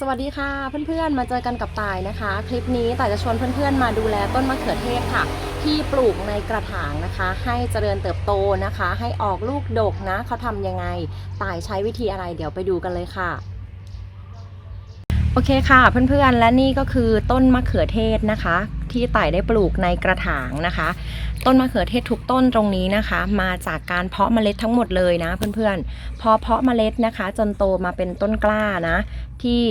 สวัสดีค่ะเพื่อนๆ มาเจอกันกับตายนะคะ คลิปนี้ต่ายจะชวนเพื่อนๆ มาดูแลต้นมะเขือเทศค่ะ ที่ปลูกในกระถางนะคะ ให้เจริญเติบโตนะคะ ให้ออกลูกดกนะเขาทำยังไงตายใช้วิธีอะไรเดี๋ยวไปดูกันเลยค่ะโอเคค่ะเพื่อนๆ และนี่ก็คือต้นมะเขือเทศนะคะ ที่ต่ายได้ปลูกในกระถางนะคะ ต้นมะเขือเทศทุกต้นตรงนี้นะคะ มาจากการเพาะเมล็ดทั้งหมดเลยนะเพื่อนๆพอเพาะเมล็ดนะคะ จนโตมาเป็นต้นกล้านะ ที่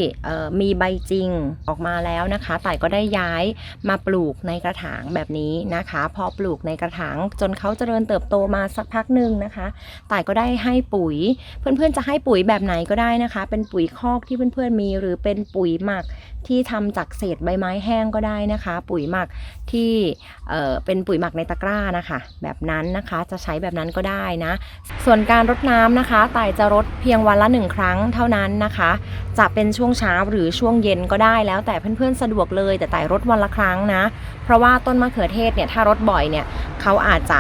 มีใบจริงออกมาแล้วนะคะต่ายก็ได้ย้ายมาปลูกในกระถางแบบนี้นะคะ พอปลูกในกระถางจนเขาเจริญเติบโตมาสักพักหนึ่งนะคะต่ายก็ได้ให้ปุ๋ย เพื่อนๆจะให้ปุ๋ยแบบไหนก็ได้นะคะ เป็นปุ๋ยคอกที่เพื่อนๆมี หรือเป็นปุ๋ยหมักที่ทำจากเศษใบไม้แห้งก็ได้นะคะ ปุ๋ยหมักที่เเป็นปุ๋ยหมักในตะกร้านะคะ แบบนั้นนะคะจะใช้แบบนั้นก็ได้นะ ส่วนการรดน้ำนะคะต่ายจะรดเพียงวันละหนึ่งครั้งเท่านั้นนะคะ จะเป็นช่วงเช้าหรือช่วงเย็นก็ได้แล้วแต่เพื่อนๆสะดวกเลยแต่ไต่รถวันละครั้งนะ เพราะว่าต้นมะเขือเทศเนี่ยถ้ารถบ่อยเนี่ยเขาอาจจะ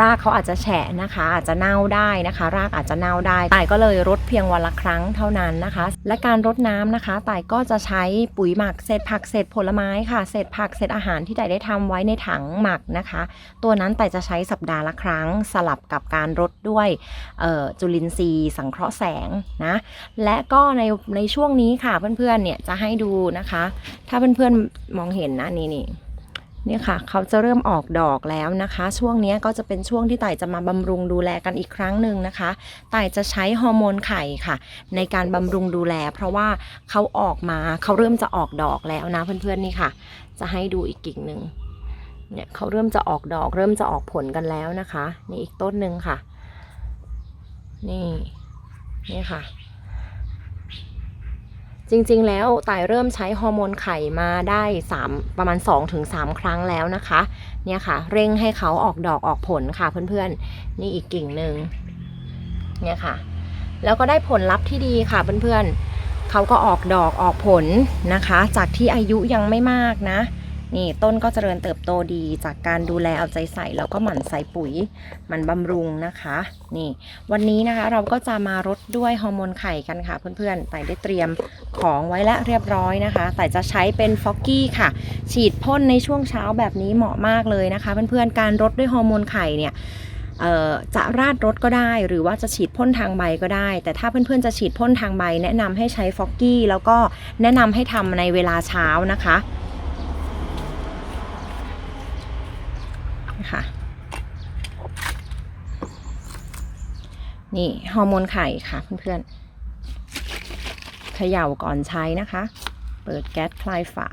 รากเขาอาจจะแฉะนะคะ อาจจะเน่าได้นะคะ รากอาจจะเน่าได้ต่ายก็เลยรดเพียงวันละครั้งเท่านั้นนะคะ และการรดน้ำนะคะต่ายก็จะใช้ปุ๋ยหมักเศษผักเศษผลไม้ค่ะเศษผักเศษอาหารที่ต่ายได้ทำไว้ในถังหมักนะคะ ตัวนั้นแต่จะใช้สัปดาห์ละครั้งสลับกับการรดด้วยจุลินทรีย์ สังเคราะห์แสงนะและก็ในในช่วงนี้ค่ะเพื่อนๆเนี่ยจะให้ดูนะคะ ถ้าเพื่อนๆมองเห็นนะนี่นี่ เนี่ยค่ะเขาจะเริ่มออกดอกแล้วนะคะ ช่วงนี้ก็จะเป็นช่วงที่ไต่จะมาบำรุงดูแลกันอีกครั้งหนึ่งนะคะไต่จะใช้ฮอร์โมนไข่ค่ะ ในการบำรุงดูแล เพราะว่าเขาออกมาเขาเริ่มจะออกดอกแล้วนะเพื่อนๆนี่ค่ะ จะให้ดูอีกกิ่งหนึ่งเนี่ยเขาเริ่มจะออกดอก เริ่มจะออกผลกันแล้วนะคะ นี่อีกต้นหนึ่งค่ะ นี่นี่ค่ะ จริงๆ แล้วตายเริ่มใช้ฮอร์โมนไข่มาได้ 3 ประมาณ 2-3 ครั้งแล้วนะคะ เนี่ยค่ะ เร่งให้เขาออกดอกออกผลค่ะเพื่อนๆ นี่อีกกิ่งหนึ่งเนี่ยค่ะ แล้วก็ได้ผลลัพธ์ที่ดีค่ะเพื่อนๆเขาก็ออกดอกออกผลนะคะ จากที่อายุยังไม่มากนะ นี่ต้นก็เจริญเติบโตดีจากการดูแลเอาใจใส่แล้วก็หมั่นใส่ปุ๋ยหมันบำรุงนะคะ นี่ วันนี้นะคะเราก็จะมารดด้วยฮอร์โมนไข่กันค่ะเพื่อนๆแต่ได้เตรียมของไว้และเรียบร้อยนะคะ แต่จะใช้เป็นฟอกกี้ค่ะ ฉีดพ่นในช่วงเช้าแบบนี้เหมาะมากเลยนะคะ เพื่อนๆการรดด้วยฮอร์โมนไข่เนี่ยจะราดรถก็ได้ หรือว่าจะฉีดพ่นทางใบก็ได้ แต่ถ้าเพื่อนๆจะฉีดพ่นทางใบ แนะนำให้ใช้ฟอกกี้แล้วก็แนะนำให้ทำในเวลาเช้านะคะ ค่ะนี่ฮอร์โมนไข่ค่ะเพื่อนๆเขย่าก่อนใช้นะคะ เปิดแก๊สคลายฝา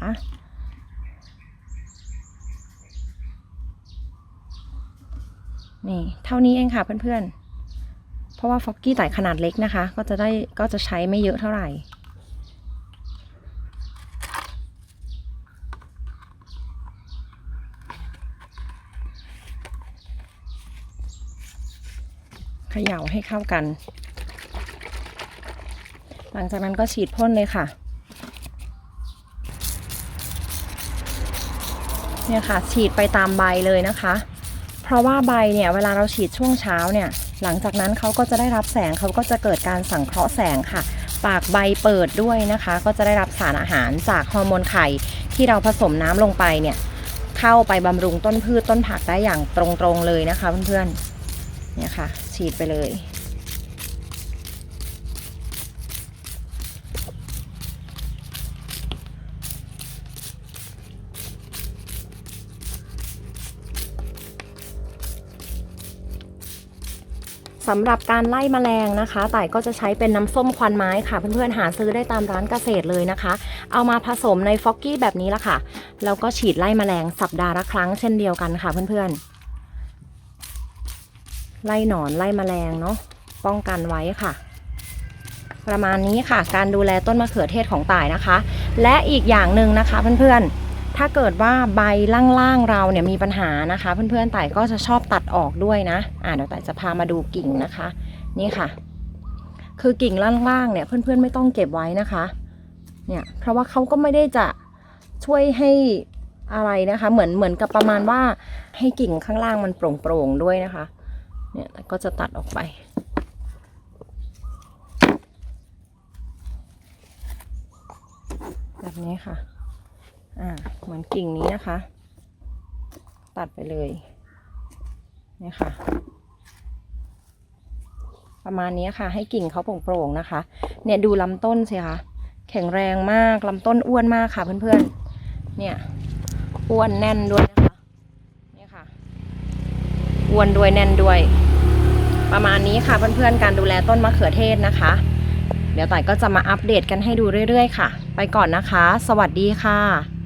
นี่เท่านี้เองค่ะเพื่อนๆ เพราะว่าฟอกกี้ไต่ขนาดเล็กนะคะ ก็จะได้ก็จะใช้ไม่เยอะเท่าไหร่ เขย่าให้เข้ากัน หลังจากนั้นก็ฉีดพ่นเลยค่ะ เนี่ยค่ะ ฉีดไปตามใบเลยนะคะ เพราะว่าใบเนี่ยเวลาเราฉีดช่วงเช้าเนี่ย หลังจากนั้นเขาก็จะได้รับแสงเขาก็จะเกิดการสังเคราะห์แสงค่ะ ปากใบเปิดด้วยนะคะ ก็จะได้รับสารอาหารจากฮอร์โมนไข่ที่เราผสมน้ำลงไปเนี่ย เข้าไปบำรุงต้นพืชต้นผักได้อย่างตรงๆเลยนะคะเพื่อนๆ เนี่ยค่ะ ฉีดไปเลย สำหรับการไล่แมลงนะคะต่ายก็จะใช้เป็นน้ำส้มควันไม้ค่ะ เพื่อนๆหาซื้อได้ตามร้านเกษตรเลยนะคะ เอามาผสมในฟอกกี้แบบนี้ละค่ะ แล้วก็ฉีดไล่แมลงสัปดาห์ละครั้งเช่นเดียวกันค่ะเพื่อนๆ ไล่หนอนไล่แมลงเนาะป้องกันไว้ค่ะ ประมาณนี้ค่ะ การดูแลต้นมะเขือเทศของต่ายนะคะ และอีกอย่างหนึ่งนะคะเพื่อนๆ ถ้าเกิดว่าใบล่างๆเราเนี่ยมีปัญหานะคะ เพื่อนๆต่ายก็จะชอบตัดออกด้วยนะอ่าเดี๋ยวต่ายจะพามาดูกิ่งนะคะ นี่ค่ะ คือกิ่งล่างๆเนี่ยเพื่อนๆไม่ต้องเก็บไว้นะคะเนี่ยเพราะว่าเขาก็ไม่ได้จะช่วยให้อะไรนะคะ เหมือนเหมือนกับประมาณว่าให้กิ่งข้างล่างมันโปร่งๆด้วยนะคะ เนี่ยแต่ก็จะตัดออกไป แบบนี้ค่ะ อ่า เหมือนกิ่งนี้นะคะ ตัดไปเลย เนี่ยค่ะ ประมาณนี้ค่ะ ให้กิ่งเขาโปร่งๆนะคะ เนี่ยดูลำต้นสิคะ แข็งแรงมากลำต้นอ้วนมากค่ะเพื่อนๆ เนี่ย อ้วนแน่นด้วยนะคะ อ้วนด้วยแน่นด้วย ประมาณนี้ค่ะเพื่อนๆการดูแลต้นมะเขือเทศนะคะ เดี๋ยวต่ายก็จะมาอัปเดตกันให้ดูเรื่อยๆ ค่ะ ไปก่อนนะคะ สวัสดีค่ะ